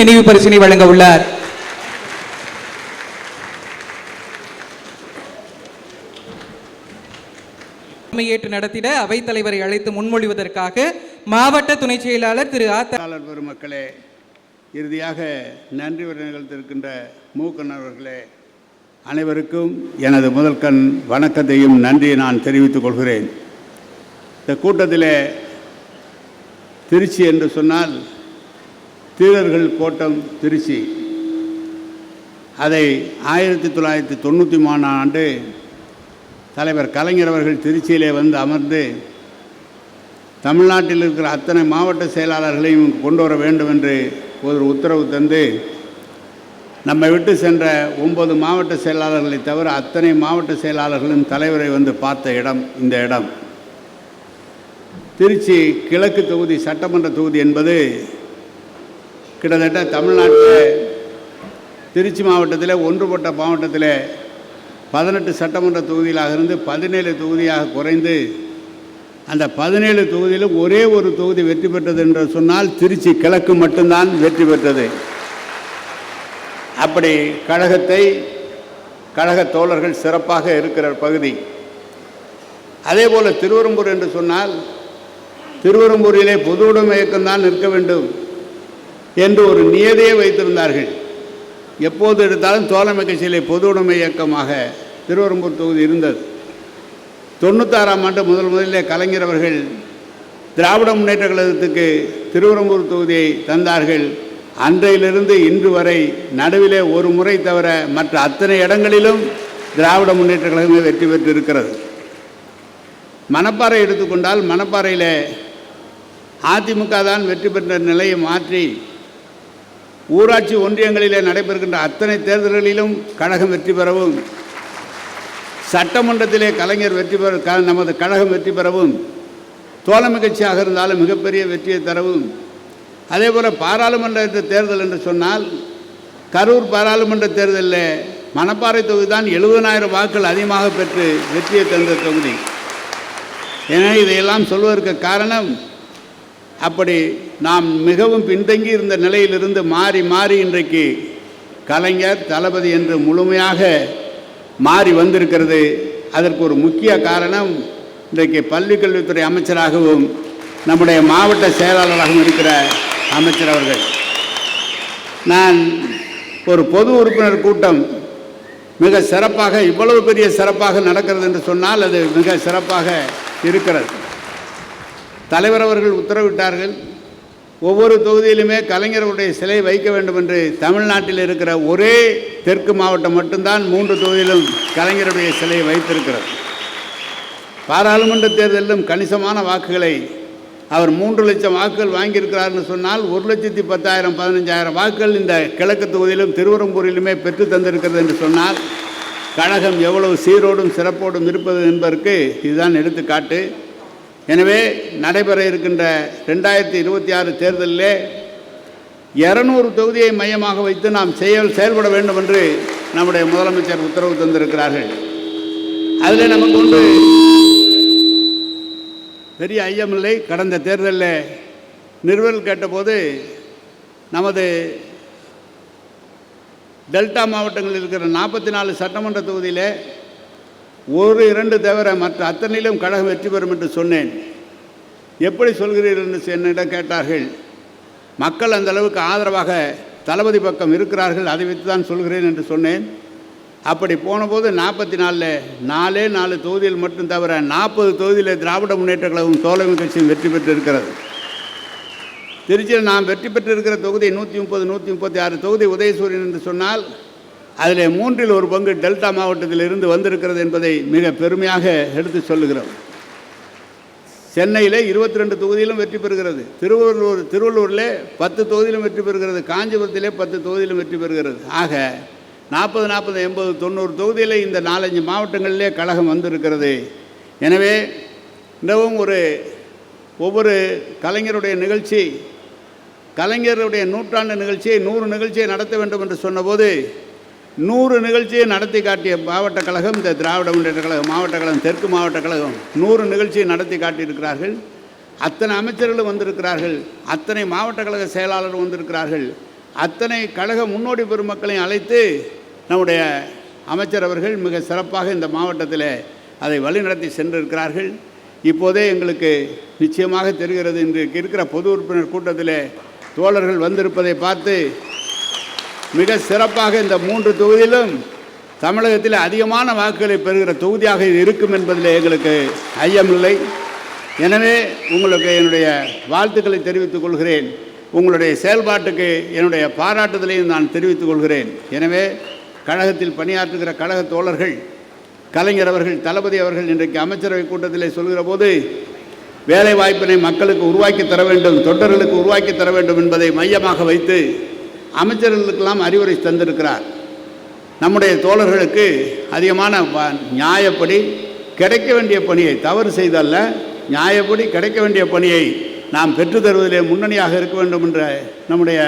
நினைவு பரிசினை வழங்க உள்ளார். தலைமையேற்று நடத்திட அவைத்தலைவரை அழைத்து முன்மொழிவதற்காக மாவட்ட துணை செயலாளர் திரு ஆத்தாளர் பெருமக்களே இறுதியாக நன்றி உரை நிகழ்த்திருக்கின்ற மூக்கன் அவர்களே அனைவருக்கும் எனது முதல் கண் வணக்கத்தையும் நன்றியை நான் தெரிவித்துக் கொள்கிறேன். இந்த கூட்டத்திலே திருச்சி என்று சொன்னால் தீரர்கள் கோட்டம் திருச்சி. அதை ஆயிரத்தி தொள்ளாயிரத்தி தொண்ணூற்றி மூணாம் ஆண்டு தலைவர் கலைஞர் அவர்கள் திருச்சியிலே வந்து அமர்ந்து தமிழ்நாட்டில் இருக்கிற அத்தனை மாவட்ட செயலாளர்களையும் கொண்டு வர வேண்டும் என்று ஒரு உத்தரவு தந்து நம்மை விட்டு சென்ற ஒன்பது மாவட்ட செயலாளர்களை தவிர அத்தனை மாவட்ட செயலாளர்களும் தலைவரை வந்து பார்த்த இடம் இந்த இடம். திருச்சி கிழக்கு தொகுதி சட்டமன்ற தொகுதி என்பது கிட்டத்தட்ட தமிழ்நாட்டில் திருச்சி மாவட்டத்தில் ஒன்றுபட்ட மாவட்டத்தில் பதினெட்டு சட்டமன்ற தொகுதியிலாக இருந்து பதினேழு தொகுதியாக குறைந்து அந்த பதினேழு தொகுதியிலும் ஒரே ஒரு தொகுதி வெற்றி பெற்றது என்று சொன்னால் திருச்சி கிழக்கு மட்டும்தான் வெற்றி பெற்றது. அப்படி கழகத்தை கழக தோழர்கள் சிறப்பாக இருக்கிற பகுதி. அதே போல் திருவரம்பூர் என்று சொன்னால் திருவரம்பூரிலே பொது உடைமை இயக்கம்தான் நிற்க வேண்டும். என்று ஒரு நியதியை வைத்திருந்தார்கள். எப்போது எடுத்தாலும் தோழமை கட்சியிலே பொது உடைமை இயக்கமாக திருவரம்பூர் தொகுதி இருந்தது. தொண்ணூத்தாறாம் ஆண்டு முதல் முதலிலே கலைஞர் அவர்கள் திராவிட முன்னேற்ற கழகத்துக்கு திருவரம்பூர் தொகுதியை தந்தார்கள். அன்றையிலிருந்து இன்று வரை நடுவிலே ஒரு முறை தவிர மற்ற அத்தனை இடங்களிலும் திராவிட முன்னேற்ற கழகமே வெற்றி பெற்று இருக்கிறது மணப்பாறை எடுத்துக்கொண்டால் மணப்பாறையில் அதிமுக தான் வெற்றி பெற்ற நிலையை மாற்றி ஊராட்சி ஒன்றியங்களிலே நடைபெறுகின்ற அத்தனை தேர்தல்களிலும் கழகம் வெற்றி பெறவும் சட்டமன்றத்திலே கலைஞர் வெற்றி பெற நமது கழகம் வெற்றி பெறவும் தோழமை கட்சியாக இருந்தாலும் மிகப்பெரிய வெற்றியை தரவும். அதே போல் பாராளுமன்ற தேர்தல் என்று சொன்னால் கரூர் பாராளுமன்ற தேர்தலில் மணப்பாறை தொகுதி தான் எழுபதனாயிரம் வாக்குகள் அதிகமாக பெற்று வெற்றியை தந்த தொகுதி. எனவே இதையெல்லாம் சொல்வதற்கு காரணம் அப்படி நாம் மிகவும் பின்தங்கி இருந்த நிலையிலிருந்து மாறி மாறி இன்றைக்கு கலைஞர் தளபதி என்று முழுமையாக மாறி வந்திருக்கிறது. அதற்கு ஒரு முக்கிய காரணம் இன்றைக்கு பள்ளி கல்வித்துறை அமைச்சராகவும் நம்முடைய மாவட்ட செயலாளராகவும் இருக்கிற அமைச்சர் அவர்கள். நான் ஒரு பொது உறுப்பினர் கூட்டம் மிக சிறப்பாக இவ்வளவு பெரிய சிறப்பாக நடக்கிறது என்று சொன்னால் அது மிக சிறப்பாக இருக்கிறது. தலைவர் அவர்கள் உத்தரவிட்டார்கள். ஒவ்வொரு தொகுதியிலுமே கலைஞர்களுடைய சிலை வைக்க வேண்டும் என்று தமிழ்நாட்டில் இருக்கிற ஒரே தெற்கு மாவட்டம் மட்டும்தான் மூன்று தொகுதியிலும் கலைஞருடைய சிலையை வைத்திருக்கிறது. பாராளுமன்ற தேர்தலிலும் கணிசமான வாக்குகளை அவர் மூன்று லட்சம் வாக்குகள் வாங்கியிருக்கிறார்னு சொன்னால் ஒரு லட்சத்தி பத்தாயிரம் பதினஞ்சாயிரம் வாக்குகள் இந்த கிழக்கு தொகுதியிலும் திருவரம்பூரிலுமே பெற்று தந்திருக்கிறது என்று சொன்னால் கழகம் எவ்வளவு சீரோடும் சிறப்போடும் இருப்பது என்பதற்கு இதுதான் எடுத்துக்காட்டு. எனவே நடைபெற இருக்கின்ற ரெண்டாயிரத்தி இருபத்தி ஆறு தேர்தலிலே இரநூறு தொகுதியை மையமாக வைத்து நாம் செயல் செயல்பட வேண்டும் என்று நம்முடைய முதலமைச்சர் உத்தரவு தந்திருக்கிறார்கள். அதில் நமக்கு ஒன்று பெரிய ஐயமில்லை. கடந்த தேர்தலில் நிறுவல் கேட்டபோது நமது டெல்டா மாவட்டங்களில் இருக்கிற நாற்பத்தி நாலு சட்டமன்ற தொகுதியில் ஒரு இரண்டு தவிர மற்ற அத்தனையிலும் கழகம் வெற்றி பெறும் என்று சொன்னேன். எப்படி சொல்கிறீர்கள் என்று என்னிடம் கேட்டார்கள். மக்கள் அந்த அளவுக்கு ஆதரவாக தளபதி பக்கம் இருக்கிறார்கள் அதை வைத்து தான் சொல்கிறேன் என்று சொன்னேன். அப்படி போனபோது நாற்பத்தி நாலில் நாலே நாலு தொகுதியில் மட்டும் தவிர நாற்பது தொகுதியில் திராவிட முன்னேற்ற கழகம் தோழமை கட்சியும் வெற்றி பெற்றிருக்கிறது. திருச்சியில் நாம் வெற்றி பெற்றிருக்கிற தொகுதி நூற்றி முப்பது நூற்றி முப்பத்தி ஆறு தொகுதி உதயசூரியன் என்று சொன்னால் அதில் மூன்றில் ஒரு பங்கு டெல்டா மாவட்டத்தில் இருந்து வந்திருக்கிறது என்பதை மிக பெருமையாக எடுத்து சொல்லுகிறோம். சென்னையில் இருபத்தி ரெண்டு தொகுதியிலும் வெற்றி பெறுகிறது. திருவள்ளூர் திருவள்ளூரில் பத்து தொகுதியிலும் வெற்றி பெறுகிறது. காஞ்சிபுரத்திலே பத்து தொகுதியிலும் வெற்றி பெறுகிறது. ஆக நாற்பது நாற்பது எண்பது தொண்ணூறு தொகுதியில் இந்த நாலஞ்சு மாவட்டங்களிலே கழகம் வந்திருக்கிறது. எனவே இன்னமும் ஒரு ஒவ்வொரு கலைஞருடைய நிகழ்ச்சி கலைஞருடைய நூற்றாண்டு நிகழ்ச்சியை நூறு நிகழ்ச்சியை நடத்த வேண்டும் என்று சொன்னபோது நூறு நிகழ்ச்சியை நடத்தி காட்டிய மாவட்ட கழகம் இந்த திராவிட முன்னேற்ற கழகம் மாவட்ட கழகம் தெற்கு மாவட்ட கழகம் நூறு நிகழ்ச்சியை நடத்தி காட்டியிருக்கிறார்கள். அத்தனை அமைச்சர்களும் வந்திருக்கிறார்கள். அத்தனை மாவட்ட கழக செயலாளரும் வந்திருக்கிறார்கள். அத்தனை கழக முன்னோடி பெருமக்களையும் அழைத்து நம்முடைய அமைச்சர் அவர்கள் மிக சிறப்பாக இந்த மாவட்டத்தில் அதை வழிநடத்தி சென்றிருக்கிறார்கள். இப்போதே எங்களுக்கு நிச்சயமாக தெரிகிறது இன்றைக்கு இருக்கிற பொது உறுப்பினர் கூட்டத்தில் தோழர்கள் வந்திருப்பதை பார்த்து மிக சிறப்பாக இந்த மூன்று தொகுதியிலும் தமிழகத்தில் அதிகமான வாக்குகளை பெறுகிற தொகுதியாக இது இருக்கும் என்பதில் எங்களுக்கு ஐயமில்லை. எனவே உங்களுக்கு என்னுடைய வாழ்த்துக்களை தெரிவித்துக் கொள்கிறேன். உங்களுடைய செயல்பாட்டுக்கு என்னுடைய பாராட்டுதலையும் நான் தெரிவித்துக் கொள்கிறேன். எனவே கழகத்தில் பணியாற்றுகிற கழக தோழர்கள் கலைஞர் அவர்கள் தளபதி அவர்கள் இன்றைக்கு அமைச்சரவை கூட்டத்திலே சொல்கிற போது வேலை வாய்ப்பினை மக்களுக்கு உருவாக்கி தர வேண்டும் தொண்டர்களுக்கு உருவாக்கி தர வேண்டும் என்பதை மையமாக வைத்து அமைச்சர்களுக்கெல்லாம் அறிவுரை தந்திருக்கிறார். நம்முடைய தோழர்களுக்கு அதிகமான நியாயப்படி கிடைக்க வேண்டிய பணியை தவறு செய்தல்ல. நியாயப்படி கிடைக்க வேண்டிய பணியை நாம் பெற்றுத்தருவதிலே முன்னணியாக இருக்க வேண்டும் என்ற நம்முடைய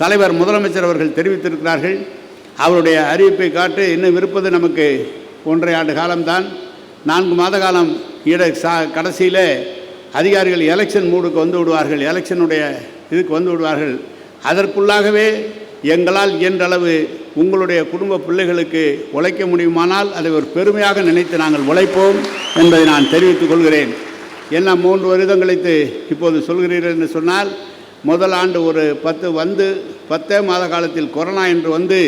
தலைவர் முதலமைச்சர் அவர்கள் தெரிவித்திருக்கிறார்கள். அவருடைய அறிவிப்பை காட்டு இன்னும் இருப்பது நமக்கு ஒன்றரை ஆண்டு காலம்தான். நான்கு மாத காலம் இட சா கடைசியில் அதிகாரிகள் எலெக்ஷன் மூடுக்கு வந்து விடுவார்கள். எலெக்ஷனுடைய இதுக்கு வந்து விடுவார்கள். அதற்குள்ளாகவே எங்களால் இயன்றளவு உங்களுடைய குடும்ப பிள்ளைகளுக்கு உழைக்க முடியுமானால் அதை ஒரு பெருமையாக நினைத்து நாங்கள் உழைப்போம் என்பதை நான் தெரிவித்துக் கொள்கிறேன். என்ன மூன்று வருடம் கழித்து இப்போது சொல்கிறீர்கள் என்று சொன்னால் முதல் ஆண்டு ஒரு பத்து வந்து பத்தே மாத காலத்தில் கொரோனா என்று வந்து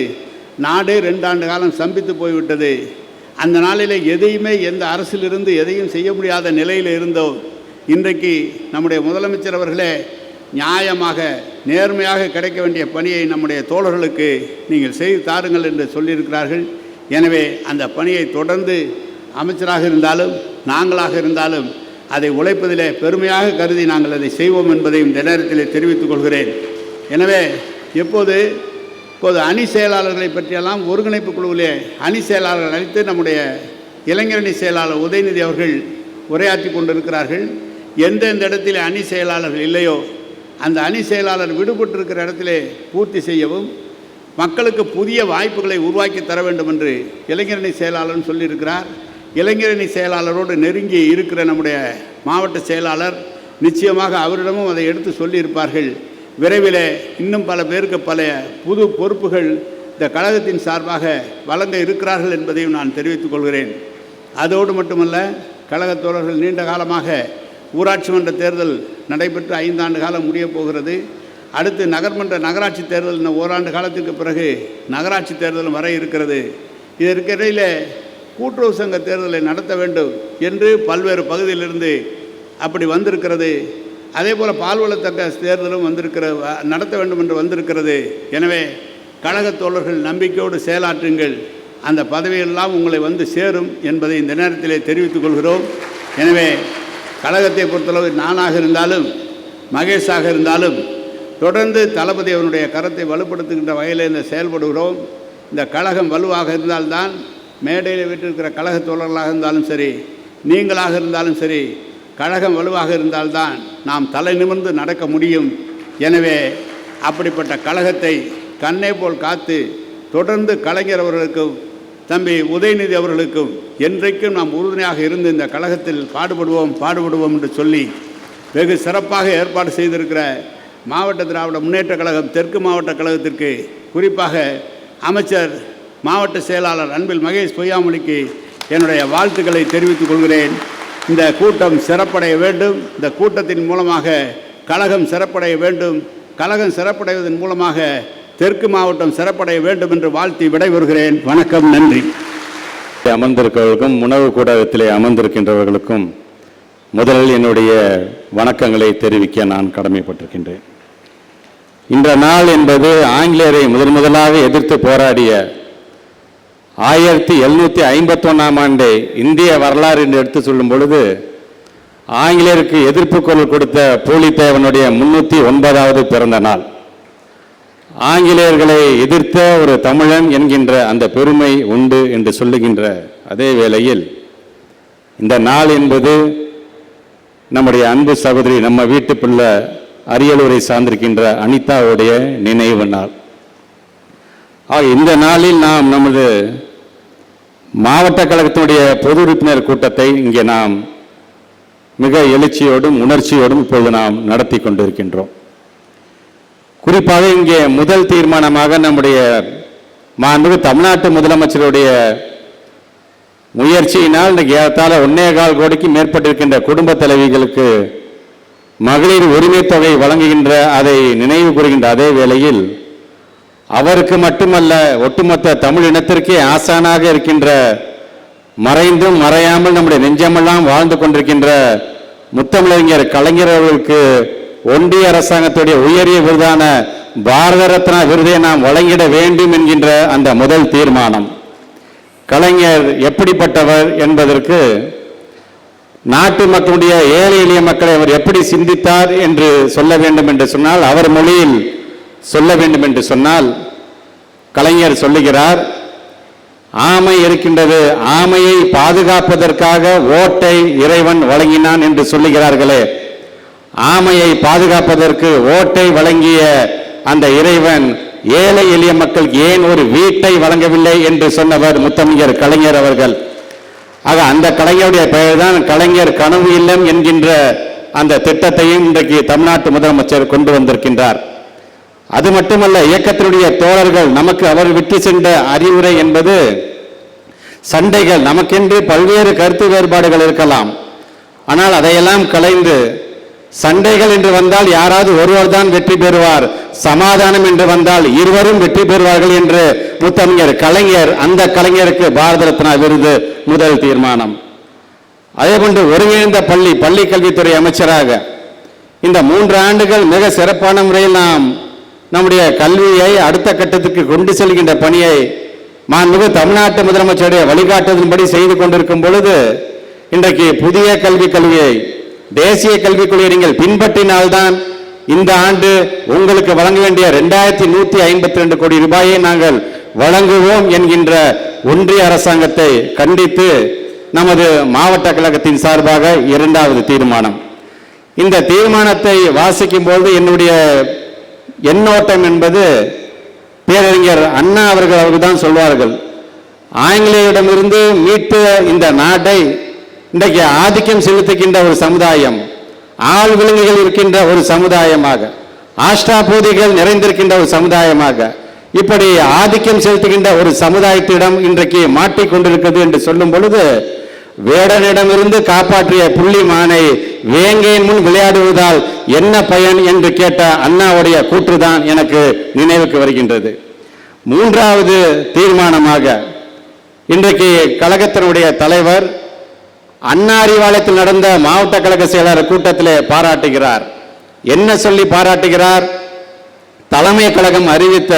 நாடே ரெண்டு ஆண்டு காலம் சம்பித்து போய்விட்டது. அந்த நாளில் எதையுமே எந்த அரசிலிருந்து எதையும் செய்ய முடியாத நிலையில் இருந்தோம். இன்றைக்கு நம்முடைய முதலமைச்சர் அவர்களே நியாயமாக நேர்மையாக கிடைக்க வேண்டிய பணியை நம்முடைய தோழர்களுக்கு நீங்கள் செய்து தாருங்கள் என்று சொல்லியிருக்கிறார்கள். எனவே அந்த பணியை தொடர்ந்து அமைச்சராக இருந்தாலும் நாங்களாக இருந்தாலும் அதை உழைப்பதிலே பெருமையாக கருதி நாங்கள் அதை செய்வோம் என்பதையும் இந்த நேரத்தில் தெரிவித்துக் கொள்கிறேன். எனவே எப்போது இப்போது அணி செயலாளர்களை பற்றியெல்லாம் ஒருங்கிணைப்பு குழுவிலே அணி செயலாளர்கள் அழைத்து நம்முடைய இளைஞரணி செயலாளர் உதயநிதி அவர்கள் உரையாற்றி கொண்டிருக்கிறார்கள். எந்தெந்த இடத்திலே அணி செயலாளர்கள் இல்லையோ அந்த அணி செயலாளர் விடுபட்டிருக்கிற இடத்திலே பூர்த்தி செய்யவும் மக்களுக்கு புதிய வாய்ப்புகளை உருவாக்கி தர வேண்டும் என்று இளைஞரணி செயலாளர் சொல்லியிருக்கிறார். இளைஞரணி செயலாளரோடு நெருங்கி இருக்கிற நம்முடைய மாவட்ட செயலாளர் நிச்சயமாக அவரிடமும் அதை எடுத்து சொல்லியிருப்பார்கள். விரைவில் இன்னும் பல பேருக்கு பல புது பொறுப்புகள் இந்த கழகத்தின் சார்பாக வழங்க இருக்கிறார்கள் என்பதையும் நான் தெரிவித்துக் கொள்கிறேன். அதோடு மட்டுமல்ல கழகத் தோழர்கள் நீண்ட காலமாக ஊராட்சி மன்ற தேர்தல் நடைபெற்று ஐந்தாண்டு காலம் முடியப் போகிறது. அடுத்து நகர்மன்ற நகராட்சி தேர்தல் இன்னும் ஓராண்டு காலத்திற்கு பிறகு நகராட்சி தேர்தலும் வர இருக்கிறது. இதற்கிடையில் கூட்டுறவு சங்க தேர்தலை நடத்த வேண்டும் என்று பல்வேறு பகுதியிலிருந்து அப்படி வந்திருக்கிறது. அதே போல் பால்வளத்தக்க தேர்தலும் வந்திருக்கிற நடத்த வேண்டும் என்று வந்திருக்கிறது. எனவே கழகத் தோழர்கள் நம்பிக்கையோடு செயலாற்றுங்கள். அந்த பதவியெல்லாம் உங்களை வந்து சேரும் என்பதை இந்த நேரத்திலே தெரிவித்துக் கொள்கிறோம். எனவே கழகத்தை பொறுத்தளவு நானாக இருந்தாலும் மகேஷாக இருந்தாலும் தொடர்ந்து தளபதி அவனுடைய கரத்தை வலுப்படுத்துகின்ற வகையில் இந்த செயல்படுகிறோம். இந்த கழகம் வலுவாக இருந்தால்தான் மேடையில் விட்டிருக்கிற கழக தோழர்களாக இருந்தாலும் சரி நீங்களாக இருந்தாலும் சரி கழகம் வலுவாக இருந்தால்தான் நாம் தலை நிமிர்ந்து நடக்க முடியும். எனவே அப்படிப்பட்ட கழகத்தை கண்ணே போல் காத்து தொடர்ந்து கலைஞர் அவர்களுக்கு தம்பி உதயநிதி அவர்களுக்கும் என்றைக்கும் நாம் உறுதுணையாக இருந்து இந்த கழகத்தில் பாடுபடுவோம் பாடுபடுவோம் என்று சொல்லி வெகு சிறப்பாக ஏற்பாடு செய்திருக்கிற மாவட்ட திராவிட முன்னேற்ற கழகம் தெற்கு மாவட்ட கழகத்திற்கு குறிப்பாக அமைச்சர் மாவட்ட செயலாளர் அன்பில் மகேஷ் பொய்யாமொழிக்கு என்னுடைய வாழ்த்துக்களை தெரிவித்துக் கொள்கிறேன். இந்த கூட்டம் சிறப்படைய வேண்டும். இந்த கூட்டத்தின் மூலமாக கழகம் சிறப்படைய வேண்டும். கழகம் சிறப்படைவதன் மூலமாக தெற்கு மாவட்டம் சிறப்படைய வேண்டும் என்று வாழ்த்தி விடைபெறுகிறேன். வணக்கம் நன்றி. அமர்ந்திருக்கிறவர்களுக்கும் உணவு கூடத்திலே அமர்ந்திருக்கின்றவர்களுக்கும் முதலில் என்னுடைய வணக்கங்களை தெரிவிக்க நான் கடமைப்பட்டிருக்கின்றேன். இந்த நாள் என்பது ஆங்கிலேயரை முதன் முதலாக எதிர்த்து போராடிய ஆயிரத்தி எழுநூற்றி ஐம்பத்தொன்னாம் ஆண்டு இந்திய வரலாறு என்று எடுத்து சொல்லும் பொழுது ஆங்கிலேயருக்கு எதிர்ப்பு குரல் கொடுத்த பூலித்தேவனுடைய முன்னூற்றி ஒன்பதாவது பிறந்த நாள். ஆங்கிலேயர்களை எதிர்த்த ஒரு தமிழன் என்கின்ற அந்த பெருமை உண்டு என்று சொல்லுகின்ற அதே வேளையில் இந்த நாள் என்பது நம்முடைய அன்பு சகோதரி நம்ம வீட்டு பிள்ளை அரியலூரை சார்ந்திருக்கின்ற அனிதாவுடைய நினைவு நாள். ஆக இந்த நாளில் நாம் நமது மாவட்ட கழகத்தினுடைய பொது உறுப்பினர் கூட்டத்தை இங்கே நாம் மிக எழுச்சியோடும் உணர்ச்சியோடும் இப்பொழுது நாம் நடத்தி கொண்டிருக்கின்றோம். குறிப்பாக இங்கே முதல் தீர்மானமாக நம்முடைய மாண்புமிகு தமிழ்நாட்டு முதலமைச்சருடைய முயற்சியினால் இன்றைக்கு ஏறத்தாழ ஒன்னே கால் கோடிக்கு மேற்பட்டிருக்கின்ற குடும்ப தலைவிகளுக்கு மகளிர் உரிமை தொகை வழங்குகின்ற அதை நினைவு கூறுகின்ற அதே வேளையில் அவருக்கு மட்டுமல்ல ஒட்டுமொத்த தமிழ் இனத்திற்கே ஆசானாக இருக்கின்ற மறைந்தும் மறையாமல் நம்முடைய நெஞ்சமெல்லாம் வாழ்ந்து கொண்டிருக்கின்ற முத்தமிழறிஞர் கலைஞர் அவர்களுக்கு ஒன்றிய அரசாங்கத்துடைய உயரிய விருதான பாரத ரத்னா விருதை நாம் வழங்கிட வேண்டும் என்கின்ற அந்த முதல் தீர்மானம். கலைஞர் எப்படிப்பட்டவர் என்பதற்கு நாட்டு மக்களுடைய ஏழை எளிய மக்களை அவர் எப்படி சிந்தித்தார் என்று சொல்ல வேண்டும் என்று சொன்னால் அவர் மொழியில் சொல்ல வேண்டும் என்று சொன்னால் கலைஞர் சொல்லுகிறார் ஆமை இருக்கின்றது ஆமையை பாதுகாப்பதற்காக ஓட்டை இறைவன் வழங்கினான் என்று சொல்லுகிறார்களே. ஆமையை பாதுகாப்பதற்கு ஓட்டை வழங்கிய அந்த இறைவன் ஏழை எளிய மக்கள் ஏன் ஒரு வீட்டை வழங்கவில்லை என்று சொன்னவர் முத்தமிழர் கலைஞர் அவர்கள். ஆக அந்த கலைஞருடைய பெயர் தான் கலைஞர் கனவு இல்லம் என்கின்ற அந்த திட்டத்தையும் இன்றைக்கு தமிழ்நாட்டு முதலமைச்சர் கொண்டு வந்திருக்கின்றார். அது மட்டுமல்ல இயக்கத்தினுடைய தோழர்கள் நமக்கு அவர் விட்டு சென்ற அறிவுரை என்பது சண்டைகள். நமக்கென்று பல்வேறு கருத்து வேறுபாடுகள் இருக்கலாம். ஆனால் அதையெல்லாம் கலைந்து சண்டைகள் என்று வந்தால் யாராவது ஒருவர் தான் வெற்றி பெறுவார். சமாதானம் என்று வந்தால் இருவரும் வெற்றி பெறுவார்கள் என்று முத்தமிழர் கலைஞர் அந்த கலைஞருக்கு பாரத ரத்னா விருது முதல் தீர்மானம். அதேபோன்று ஒருங்கிணைந்த பள்ளி பள்ளி கல்வித்துறை அமைச்சராக இந்த மூன்று ஆண்டுகள் மிக சிறப்பான முறையில் நாம் நம்முடைய கல்வியை அடுத்த கட்டத்துக்கு கொண்டு செல்கின்ற பணியை மாண்புமிகு தமிழ்நாட்டு முதலமைச்சருடைய வழிகாட்டுதலின்படி செய்து கொண்டிருக்கும் பொழுது இன்றைக்கு புதிய கல்விக் கல்வியை தேசிய கல்விக் கொள்கையை நீங்கள் பின்பற்றினால்தான் இந்த ஆண்டு உங்களுக்கு வழங்க வேண்டிய ரெண்டாயிரத்தி நூத்தி ஐம்பத்தி ரெண்டு கோடி ரூபாயை நாங்கள் வழங்குவோம் என்கின்ற ஒன்றிய அரசாங்கத்தை கண்டித்து நமது மாவட்ட கழகத்தின் சார்பாக இரண்டாவது தீர்மானம். இந்த தீர்மானத்தை வாசிக்கும் போது என்னுடைய எண்ணோட்டம் என்பது பேரறிஞர் அண்ணா அவர்கள் அவர்கள் தான் சொல்வார்கள். ஆங்கிலேயரிடமிருந்து மீட்டு இந்த நாட்டை இன்றைக்கு ஆதிக்கம் செலுத்துகின்ற ஒரு சமுதாயம் ஆள் விலங்குகள் இருக்கின்ற ஒரு சமுதாயமாக ஆஷ்டாபூதிகள் நிறைந்திருக்கின்ற ஒரு சமுதாயமாக இப்படி ஆதிக்கம் செலுத்துகின்ற ஒரு சமுதாயத்திடம் இன்றைக்கு மாட்டிக்கொண்டிருக்கிறது என்று சொல்லும் பொழுது வேடனிடமிருந்து காப்பாற்றிய புள்ளி மானை வேங்கையின் முன் விளையாடுவதால் என்ன பயன் என்று கேட்ட அண்ணாவுடைய கூற்றுதான் எனக்கு நினைவுக்கு வருகின்றது. மூன்றாவது தீர்மானமாக இன்றைக்கு கழகத்தினுடைய தலைவர் அண்ணா அறிவாலயத்தில் நடந்த மாவட்ட கழக செயலாளர் கூட்டத்திலே பாராட்டுகிறார். என்ன சொல்லி பாராட்டுகிறார்? தலைமை கழகம் அறிவித்த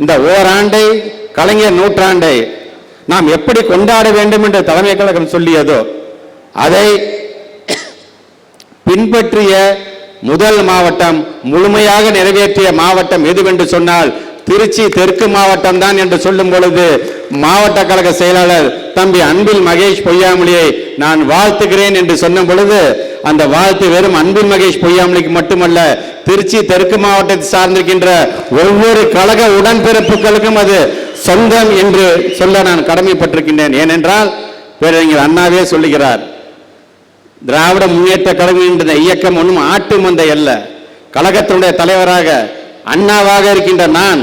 இந்த ஓராண்டை கலைஞர் நூற்றாண்டை நாம் எப்படி கொண்டாட வேண்டும் என்று தலைமை கழகம் சொல்லியதோ அதை பின்பற்றிய முதல் மாவட்டம் முழுமையாக நிறைவேற்றிய மாவட்டம் எதுவென்று சொன்னால் திருச்சி தெற்கு மாவட்டம் தான் என்று சொல்லும் பொழுது மாவட்ட கழக செயலாளர் தம்பி அன்பில் மகேஷ் பொய்யாமொழியை நான் வாழ்த்துகிறேன் என்று சொன்ன பொழுது அந்த வாழ்த்து வெறும் அன்பில் மகேஷ் பொய்யாமொழிக்கு மட்டுமல்ல திருச்சி தெற்கு மாவட்டத்தை சார்ந்திருக்கின்ற ஒவ்வொரு கழக உடன்பிறப்புகளுக்கும் அது சொந்தம் என்று சொல்ல நான் கடமைப்பட்டிருக்கின்றேன். ஏனென்றால் பேரறிஞர் அண்ணாவே சொல்லுகிறார் திராவிட முன்னேற்ற கழகம் என்ற இயக்கம் ஒன்றும் ஆட்டு மந்தை அல்ல. கழகத்தினுடைய தலைவராக அண்ணாவாக இருக்கின்ற நான்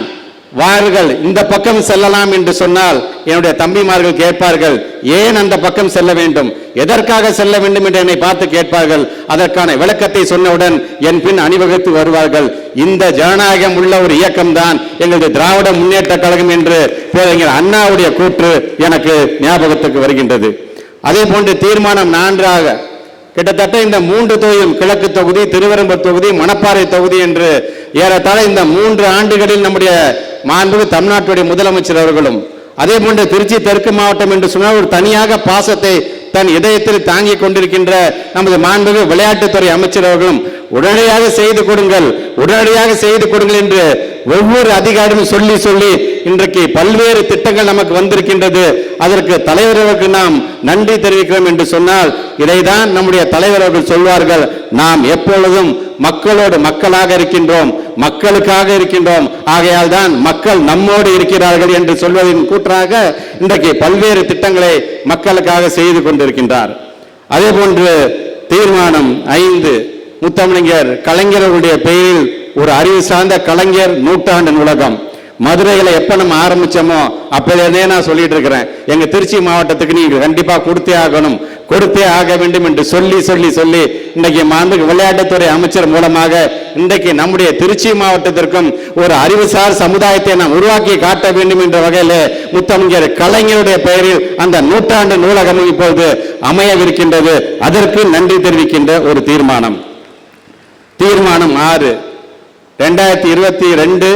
வார்கள் இந்த பக்கம் செல்லலாம் என்று சொன்னால் என்னுடைய தம்பிமார்கள் கேட்பார்கள் ஏன் அந்த பக்கம் செல்ல வேண்டும்? எதற்காக செல்ல வேண்டும் என்று என்னை பார்த்து கேட்பார்கள். அதற்கான விளக்கத்தை சொன்னவுடன் என் பின் அணிவகுத்து வருவார்கள். இந்த ஜனநாயகம் உள்ள ஒரு இயக்கம் தான் எங்களுடைய திராவிட முன்னேற்ற கழகம் என்று பேரறிஞர் அண்ணாவுடைய கூற்று எனக்கு ஞாபகத்துக்கு வருகின்றது. அதே போன்று தீர்மானம் நான்காக கிட்டத்தட்ட இந்த மூன்று தொகுதியும் கிழக்கு தொகுதி திருவரம்பூர் தொகுதி மணப்பாறை தொகுதி என்று ஏறத்தாழ இந்த மூன்று ஆண்டுகளில் நம்முடைய மாண்புமிகு தமிழ்நாட்டுடைய முதலமைச்சர் அவர்களும் அதே போன்று திருச்சி தெற்கு மாவட்டம் என்று சொன்னால் ஒரு தனியாக பாசத்தை தன் இதயத்தில் தாங்கிக் கொண்டிருக்கின்ற நமது மாண்புமிகு விளையாட்டுத்துறை அமைச்சர் அவர்களும் உடனடியாக செய்து கொடுங்கள் உடனடியாக செய்து கொடுங்கள் என்று ஒவ்வொரு அதிகாரியும் சொல்லி சொல்லி இன்றைக்கு பல்வேறு திட்டங்கள் நமக்கு வந்திருக்கின்றது. அதற்கு தலைவர்களுக்கு நாம் நன்றி தெரிவிக்கிறோம் என்று சொன்னால் இதைதான் நம்முடைய தலைவர் அவர்கள் சொல்வார்கள். நாம் எப்பொழுதும் மக்களோடு மக்களாக இருக்கின்றோம் மக்களுக்காக இருக்கின்றோம். ஆகையால் தான் மக்கள் நம்மோடு இருக்கிறார்கள் என்று சொல்வதின் கூற்றாக இன்றைக்கு பல்வேறு திட்டங்களை மக்களுக்காக செய்து கொண்டிருக்கின்றார். அதே போன்று தீர்மானம் ஐந்து முத்தமிழர் கலைஞர்களுடைய பெயரில் ஒரு அறிவு சார்ந்த கலைஞர் நூற்றாண்டு நூலகம். மதுரையில் எப்ப நம்ம ஆரம்பித்தோமோ அப்போதே நான் சொல்லிட்டு இருக்கிறேன் எங்க திருச்சி மாவட்டத்துக்கு நீங்க கண்டிப்பா கொடுத்தே ஆகணும். கொடுத்தே ஆக வேண்டும் என்று சொல்லி சொல்லி சொல்லி இன்றைக்கு மாண்புக்கு விளையாட்டுத்துறை அமைச்சர் மூலமாக இன்றைக்கு நம்முடைய திருச்சி மாவட்டத்திற்கும் ஒரு அறிவுசார் சமுதாயத்தை நாம் உருவாக்கி காட்ட வேண்டும் என்ற வகையில் முத்தமிழர் கலைஞருடைய பெயரில் அந்த நூற்றாண்டு நூலகம் இப்பொழுது அமையவிருக்கின்றது. அதற்கு நன்றி தெரிவிக்கின்ற ஒரு தீர்மானம். தீர்மானம் ஆறு. ரெண்டாயிரத்தி இருபத்தி ரெண்டு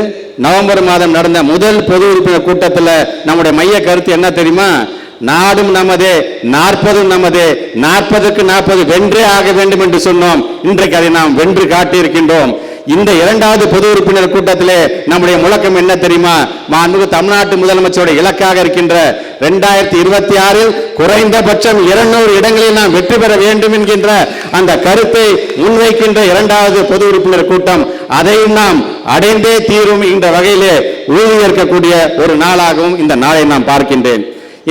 நவம்பர் மாதம் நடந்த முதல் பொது உறுப்பினர் கூட்டத்தில் நம்முடைய மைய கருத்து என்ன தெரியுமா? நாடும் நமதே நாற்பதும் நமதே நாற்பதுக்கு நாற்பது வென்றே ஆக வேண்டும் என்று சொன்னோம். இன்றைக்கு அதை நாம் வென்று காட்டியிருக்கின்றோம். இந்த இரண்டாவது பொது உறுப்பினர் கூட்டத்திலே நம்முடைய முழக்கம் என்ன தெரியுமா? மாண்புமிகு தமிழ்நாட்டு முதலமைச்சருடைய இலக்காக இருக்கின்ற இரண்டாயிரத்தி இருபத்தி ஆறில் குறைந்தபட்சம் இருநூறு இடங்களில் நாம் வெற்றி பெற வேண்டும் என்கின்ற அந்த கருத்தை முன்வைக்கின்ற இரண்டாவது பொது உறுப்பினர் கூட்டம் அதையும் நாம் அடைந்தே தீரும் என்ற வகையிலே ஊழியர்க்கக்கூடிய ஒரு நாளாகவும் இந்த நாளை நாம் பார்க்கின்றேன்.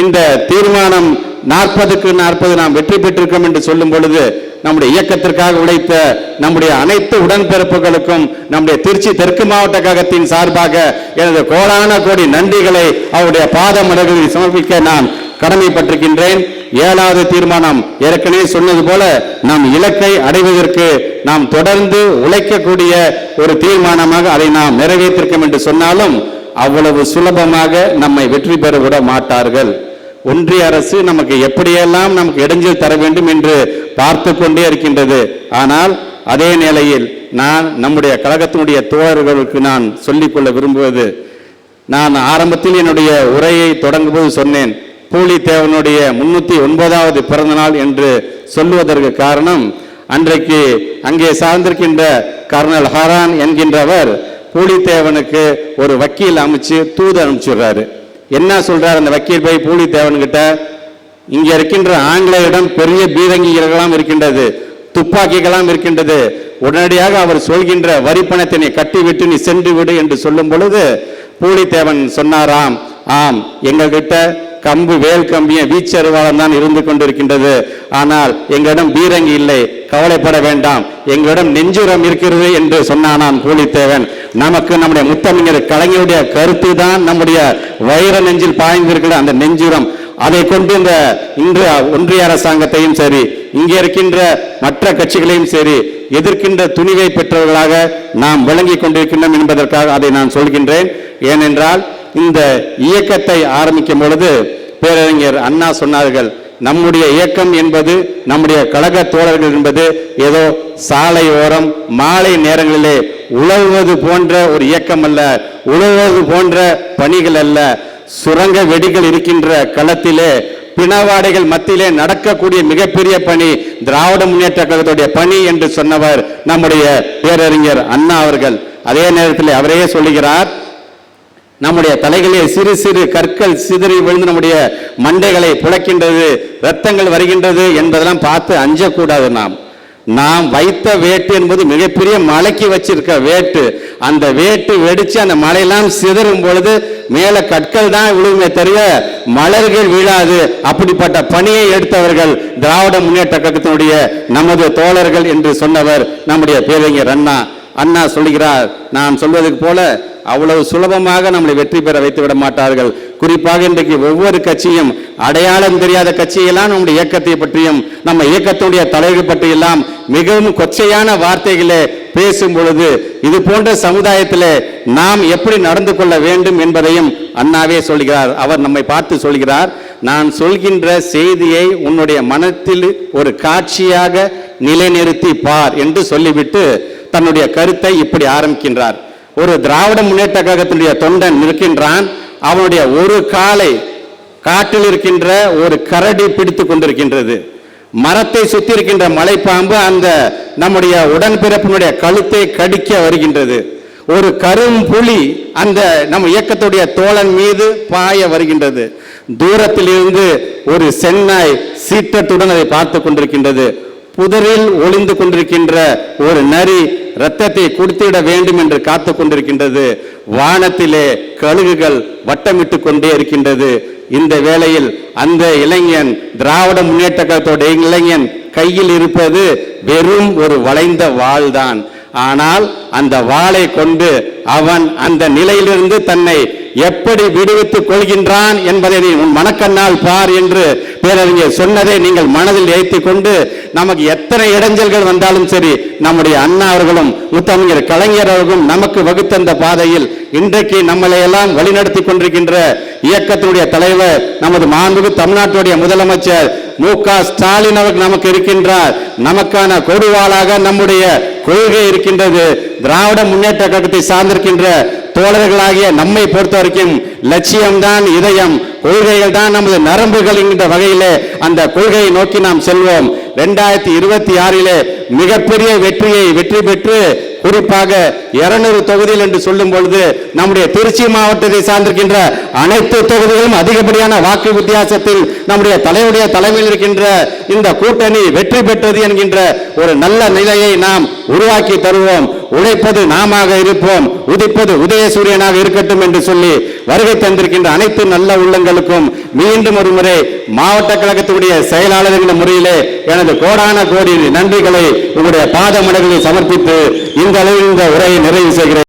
இந்த தீர்மானம் நாற்பதுக்கு நாற்பது நாம் வெற்றி பெற்றிருக்கோம் என்று சொல்லும் பொழுது நம்முடைய இயக்கத்திற்காக உழைத்த நம்முடைய அனைத்து உடன்பிறப்புகளுக்கும் நம்முடைய திருச்சி தெற்கு மாவட்ட கழகத்தின் சார்பாக எனது கோடான கோடி நன்றிகளை அவருடைய பாத மலர்களில் சமர்ப்பிக்க நான் கடமைப்பட்டிருக்கின்றேன். ஏழாவது தீர்மானம் ஏற்கனவே சொன்னது போல நம் இலக்கை அடைவதற்கு நாம் தொடர்ந்து உழைக்கக்கூடிய ஒரு தீர்மானமாக அதை நாம் நிறைவேற்றிருக்கோம் என்று சொன்னாலும் அவ்வளவு சுலபமாக நம்மை வெற்றி பெற விட மாட்டார்கள். ஒன்றிய அரசு நமக்கு எப்படியெல்லாம் நமக்கு இடைஞ்சல் தர வேண்டும் என்று பார்த்து கொண்டே இருக்கின்றது. ஆனால் அதே நிலையில் நான் நம்முடைய கழகத்தினுடைய தோழர்களுக்கு நான் சொல்லிக்கொள்ள விரும்புவது நான் ஆரம்பத்தில் என்னுடைய உரையை தொடங்கும்போது சொன்னேன் பூலித்தேவனுடைய முன்னூத்தி ஒன்பதாவது பிறந்த நாள் என்று சொல்லுவதற்கு காரணம் அன்றைக்கு அங்கே சார்ந்திருக்கின்ற கர்னல் ஹரான் என்கின்றவர் பூலித்தேவனுக்கு ஒரு வக்கீல் அமைச்சு தூது அனுப்பிச்சுடுறாரு. என்ன சொல்றாரு அந்த வக்கீல் போய் பூலித்தேவன் கிட்ட இங்க இருக்கின்ற ஆங்கிலேயரிடம் பெரிய பீரங்கிகளெல்லாம் இருக்கின்றது துப்பாக்கிகளாம் இருக்கின்றது. உடனடியாக அவர் சொல்கின்ற வரி பணத்தை நீ கட்டிவிட்டு நீ சென்று விடு என்று சொல்லும் பொழுது பூலித்தேவன் சொன்னாராம் ஆம் எங்ககிட்ட கம்பு வேல் கம்பிய வீச்சருவாளம் தான் இருந்து கொண்டிருக்கின்றது. ஆனால் எங்களிடம் பீரங்கி இல்லை. கவலைப்பட வேண்டாம். எங்களிடம் நெஞ்சுரம் இருக்கிறது என்று சொன்னானாம் கூலித்தேவன். நமக்கு நம்முடைய முத்தமிஞர் கலைஞருடைய கருத்து தான் நம்முடைய வைர நெஞ்சில் பாய்ந்திருக்கிற அந்த நெஞ்சுரம். அதை கொண்டு இந்த இன்று ஒன்றிய அரசாங்கத்தையும் சரி இங்கே இருக்கின்ற மற்ற கட்சிகளையும் சரி எதிர்க்கின்ற துணிவை பெற்றவர்களாக நாம் விளங்கிக் கொண்டிருக்கின்றோம் என்பதற்காக அதை நான் சொல்கின்றேன். ஏனென்றால் இந்த இயக்கத்தை ஆரம்பிக்கும் பொழுது பேரறிஞர் அண்ணா சொன்னார்கள் நம்முடைய இயக்கம் என்பது நம்முடைய கழக தோழர்கள் என்பது ஏதோ சாலை ஓரம் மாலை நேரங்களிலே உழவுவது போன்ற ஒரு இயக்கம் அல்ல உழவுவது போன்ற பணிகள் அல்ல. சுரங்க வெடிகள் இருக்கின்ற களத்திலே பிணவாடைகள் மத்தியிலே நடக்கக்கூடிய மிகப்பெரிய பணி திராவிட முன்னேற்ற கழகத்துடைய பணி என்று சொன்னவர் நம்முடைய பேரறிஞர் அண்ணா அவர்கள். அதே நேரத்தில் அவரே சொல்லுகிறார் நம்முடைய தலைகளில் சிறு சிறு கற்கள் சிதறி விழுந்து நம்முடைய மண்டைகளை புழக்கின்றது ரத்தங்கள் வருகின்றது என்பதெல்லாம் பார்த்து அஞ்சக்கூடாது நாம். நாம் வைத்த வேட்டு என்பது மிகப்பெரிய மலைக்கு வச்சிருக்க வேட்டு. அந்த வேட்டு வெடிச்சு அந்த மலையெல்லாம் சிதறும் பொழுது மேல கற்கள் தான் விழுவுமே தெரிய மலர்கள் வீழாது. அப்படிப்பட்ட பணியை எடுத்தவர்கள் திராவிட முன்னேற்ற கழகத்தினுடைய நமது தோழர்கள் என்று சொன்னவர் நம்முடைய பேரறிஞர் அண்ணா. அண்ணா சொல்லுகிறார் நான் சொல்வதற்கு போல அவ்வளவு சுலபமாக நம்மளை வெற்றி பெற வைத்து விட மாட்டார்கள். குறிப்பாக இன்றைக்கு ஒவ்வொரு கட்சியும் அடையாளம் தெரியாத கட்சியெல்லாம் நம்முடைய இயக்கத்தை பற்றியும் நம்ம இயக்கத்துடைய தலைவர் பற்றியெல்லாம் மிகவும் கொச்சையான வார்த்தைகளே பேசும் பொழுது இது போன்ற சமுதாயத்திலே நாம் எப்படி நடந்து கொள்ள வேண்டும் என்பதையும் அண்ணாவே சொல்கிறார் அவர் நம்மை பார்த்து சொல்கிறார் நான் சொல்கின்ற செய்தியை உன்னுடைய மனத்தில் ஒரு காட்சியாக நிலைநிறுத்தி பார் என்று சொல்லிவிட்டு தன்னுடைய கருத்தை இப்படி ஆரம்பிக்கின்றார். ஒரு திராவிட முன்னேற்ற கழகத்தினுடைய தொண்டன் இருக்கின்றான் அவனுடைய ஒரு காலை காட்டில் இருக்கின்ற ஒரு கரடி பிடித்து கொண்டிருக்கின்றது. மரத்தை சுத்தி இருக்கின்ற மலைப்பாம்பு அந்த நம்முடைய உடன்பிறப்பினுடைய கழுத்தை கடிக்க வருகின்றது. ஒரு கரும் புலி அந்த நம்ம இயக்கத்துடைய தோழன் மீது பாய வருகின்றது. தூரத்தில் இருந்து ஒரு சென்னாய் சீற்றத்துடன் அதை பார்த்து கொண்டிருக்கின்றது. புதரில் ஒளிந்து கொண்டிருக்கின்ற ஒரு நரி இரத்தத்தை குடித்திட வேண்டும் என்று காத்து கொண்டிருக்கின்றது. வானத்திலே கழுகுகள் வட்டமிட்டு கொண்டே இருக்கின்றது. இந்த வேளையில் அந்த இளைஞன் திராவிட முன்னேற்ற கழகத்தோட இளைஞன் கையில் இருப்பது வெறும் ஒரு வளைந்த வாள்தான். ஆனால் அந்த வாளை கொண்டு அவன் அந்த நிலையிலிருந்து தன்னை எப்படி விடுவித்துக் கொள்கின்றான் என்பதை நீ உன் மனக்கண்ணால் பார் என்று பேரறிஞர் சொன்னதை நீங்கள் மனதில் ஏற்றி கொண்டு நமக்கு எத்தனை இடைஞ்சல்கள் வந்தாலும் சரி நம்முடைய அண்ணா அவர்களும் முத்தமிழர் கலைஞர் அவர்களும் நமக்கு வகுத்தந்த பாதையில் இன்றைக்கு நம்மளை எல்லாம் வழிநடத்தி கொண்டிருக்கின்ற இயக்கத்தினுடைய தலைவர் நமது மாண்புக்கு தமிழ்நாட்டுடைய முதலமைச்சர் மு க ஸ்டாலின் அவர்கள் நமக்கு இருக்கின்றார். நமக்கான கொடுவாளாக நம்முடைய கொள்கை இருக்கின்றது. திராவிட முன்னேற்ற கழகத்தை சார்ந்திருக்கின்ற தோழர்களாகிய நம்மை பொறுத்த வரைக்கும் லட்சியம்தான் இதயம். கொள்கைகள் தான் நமது நரம்புகள் என்கின்ற வகையிலே அந்த கொள்கையை நோக்கி நாம் செல்வோம். ரெண்டாயிரத்தி இருபத்தி ஆறிலே மிகப்பெரிய வெற்றியை வெற்றி பெற்று குறிப்பாக இருநூறு தொகுதிகள் என்று சொல்லும் பொழுது நம்முடைய திருச்சி மாவட்டத்தை சார்ந்திருக்கின்ற அனைத்து தொகுதிகளும் அதிகப்படியான வாக்கு வித்தியாசத்தில் நம்முடைய தலைவருடைய தலைமையில் இருக்கின்ற இந்த கூட்டணி வெற்றி பெற்றது என்கின்ற ஒரு நல்ல நிலையை நாம் உருவாக்கி தருவோம். உழைப்பது நாமாக இருப்போம். உதிப்பது உதயசூரியனாக இருக்கட்டும் என்று சொல்லி வருகை தந்திருக்கின்ற அனைத்து நல்ல உள்ளங்களுக்கும் மீண்டும் ஒரு முறை மாவட்ட கழகத்துடைய செயலாளர் என்ற முறையிலே எனது கோடான கோடி நன்றிகளை உங்களுடைய பாத சமர்ப்பித்து இந்த அளவில் இந்த உரையை நிறைவு செய்கிறேன்.